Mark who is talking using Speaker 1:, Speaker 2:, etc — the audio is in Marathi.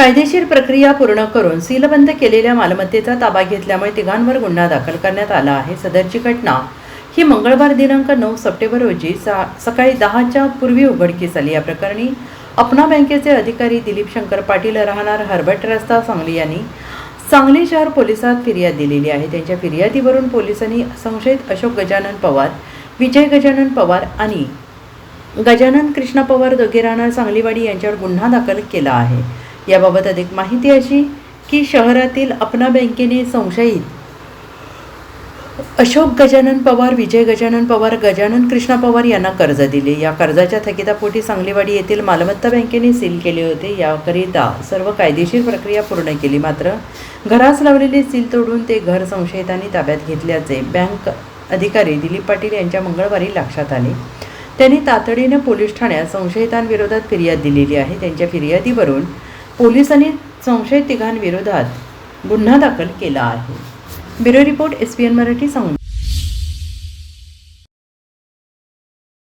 Speaker 1: कायदेशीर प्रक्रिया पूर्ण करून सीलबंद केलेल्या मालमत्तेचा ताबा घेतल्यामुळे तिघांवर गुन्हा दाखल करण्यात आला आहे. सदरची घटना ही मंगळवार दिनांक नऊ सप्टेंबर रोजी सा सकाळी दहाच्या पूर्वी उघडकीस आली. या प्रकरणी अपना बँकेचे अधिकारी दिलीप शंकर पाटील राहणार हरभट रस्ता सांगली यांनी सांगली शहर पोलिसात फिर्याद दिलेली आहे. त्यांच्या फिर्यादीवरून पोलिसांनी संशयित अशोक गजानन पवार विजय गजानन पवार आणि गजानन कृष्णा पवार दोघे राहणार सांगलीवाडी यांच्यावर गुन्हा दाखल केला आहे. याबाबत अधिक माहिती अशी की शहरातील अपना बँकेने संशयित अशोक गजानन पवार विजय गजानन पवार गजानन कृष्णा पवार यांना कर्ज दिले. या कर्जाच्या थकितापोटी सांगलीवाडी येथील मालमत्ता बँकेने सील केले होते. याकरिता सर्व कायदेशीर प्रक्रिया पूर्ण केली. मात्र घरास लावलेले सील तोडून ते घर संशयितांनी ताब्यात घेतल्याचे बँक अधिकारी दिलीप पाटील यांच्या मंगळवारी लक्षात आले. त्यांनी तातडीने पोलीस ठाण्यात संशयितांविरोधात फिर्याद दिलेली आहे. त्यांच्या फिर्यादीवरून पोलिसांनी संशयित तिघांविरोधात गुन्हा दाखल केला आहे. Bureau report S P N Marathi Sangli